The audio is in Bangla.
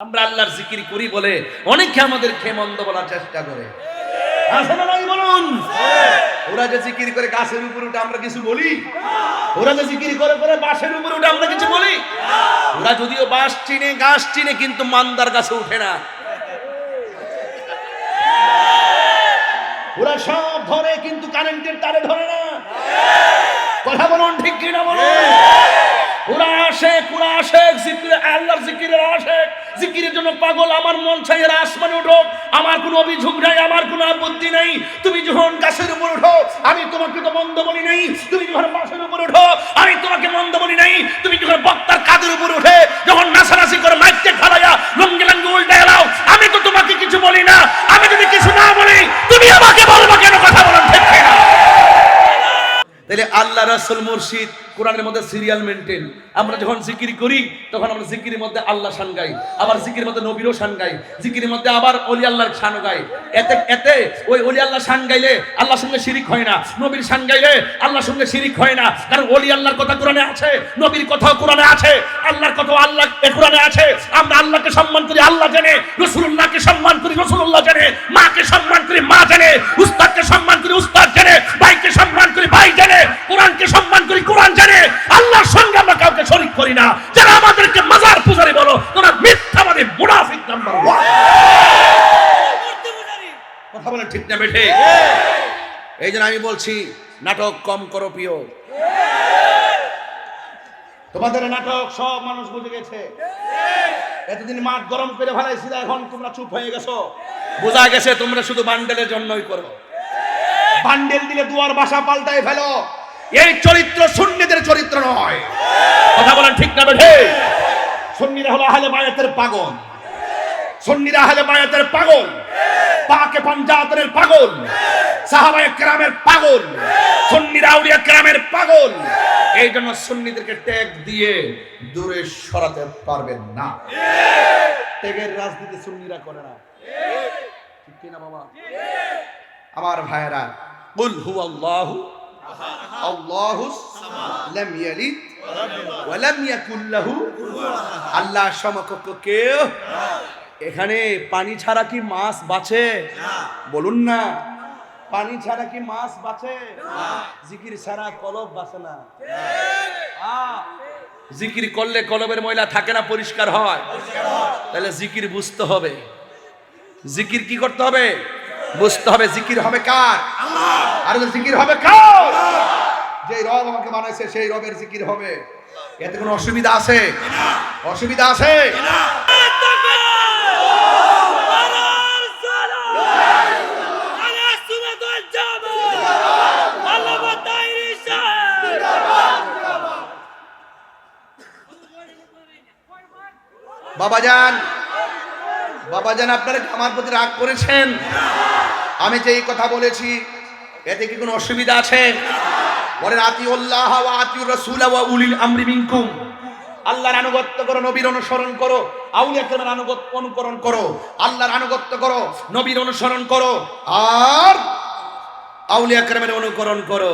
আমরা আল্লাহর জিকির করি বলে অনেকে আমাদের খেয়ে মন্দ বলার চেষ্টা করে। বলুন। ওরা যে জিকির করে গাছের উপর উঠে আমরা কিছু বলি? ওরা যে জিকির করে করে বাঁশের উপর উঠে আমরা কিছু বলি? ওরা যদিও বাঁশ চিনে গাছ চিনে, কিন্তু মান্দার গাছে উঠে না। ওরা সব ধরে, কিন্তু কারেন্টের তারে ধরে না। কথা বলুন ঠিক কিনা বলুন? ওরা আসে আসে আল্লাহর জিকিরের আসে। জিকিরের জন্য পাগল, আমার মন চাই এরা আসমানে উঠো আমার কোনো অভিযোগ নাই, আমার কোনো আপত্তি নাই। তুমি যখন গাছের উপর উঠো, আমি তোমাকে তো মন্দ বলি নাই। তুমি যখন বাসের উপর উঠো, আমি তোমাকে মন্দ বলি নাই। তাহলে আল্লাহ রাসুল মুর্শিদ কোরআনের মধ্যে সিরিয়াল মেনটেন। আমরা যখন জিকির করি, তখন আমরা জিকিরের মধ্যে আল্লাহ শান গাই, আবার জিকিরের মধ্যে নবীরও শান গাই, জিকিরের মধ্যে আবার অলি আল্লাহর শান গাই। এতে এতে ওই অলি আল্লাহ শান গাইলে আল্লাহর সঙ্গে শিরিক হয় না, নবীর শান গাইলে আল্লাহর সঙ্গে শিরিক হয় না, কারণ অলি আল্লাহর কথা কোরআনে আছে, নবীর কথাও কোরআনে আছে, আল্লাহর কথা আল্লাহ কোরআনে আছে। আমরা আল্লাহকে সম্মান করি, আল্লাহ জানে রসুল্লাহকে সম্মান করি রসুল্লাহ জানে, মাকে সম্মান করি, মা জানে, উস্তাদকে সম্মান করি, উস্তাদ জানে, ভাইকে এই জন্য আমি বলছি, নাটক কম করো প্রিয়। তোমাদের নাটক সব মানুষ বুঝে গেছে। এতদিন মাঠ গরম করে ফেলাইছিল, এখন তোমরা চুপ হয়ে গেছো। বোঝা গেছে তোমরা শুধু বান্ডেলের জন্যই করো। বান্ডেল দিলে দুয়ার বাসা পাল্টাই ফেলো। এই চরিত্র সুন্নিদের চরিত্র নয়। কথা বলেন ঠিক না বেঠে? সুন্নিরা হলো আহলে বায়াতের পাগল। সুন্নিরা আহলে বায়াতের পাগল। পাকে পঞ্জাতনের পাগল। সাহাবায়ে কেরামের পাগল। সুন্নিরা আউলিয়া কেরামের পাগল। এই জন্য সুন্নিদেরকে ট্যাগ দিয়ে দূরে সরাতে পারবেন না। ট্যাগের রাজনীতি সুন্নিরা করে না। ঠিক কি না বাবা? আমার ভাইয়েরা, কুল হু আল্লাহু আল্লাহু লাম ইয়ালিদ ওয়া লাম ইয়াকুল লাহু। আল্লাহ সমকক্ষ কেউ এখানে পানি ছাড়া কি মাছ বাঁচে? বলুন না। পানি ছাড়া কি মাছ বাঁচে? জিকির ছাড়া কলব বাঁচে না। আ, জিকির করলে কলবের ময়লা থাকে না পরিষ্কার হয়। তাহলে জিকির বুঝতে হবে। জিকির কি করতে হবে? বুঝতে হবে জিকির হবে কার? আর জিকির হবে কার? যে রব আমাকে বানাইছে সেই রবের জিকির হবে। এতে কোনো অসুবিধা আছে? অসুবিধা আছে? বাবাজান বাবাজান আপনারা কি আমার প্রতি রাগ করেছেন? আমি যে এই কথা বলেছি, এতে কি কোনো অসুবিধা আছে? বলেন আতি উল্লাহ ওয়া আতি ওয়া উলিল আমরি মিনকুম। আল্লাহর আনুগত্য করো, নবীর অনুসরণ করো। আউলিয়া কেরামের আনুগত্য অনুকরণ করো। আল্লাহর আনুগত্য করো, নবীর অনুসরণ করো। আর আউলিয়া কেরামের অনুকরণ করো।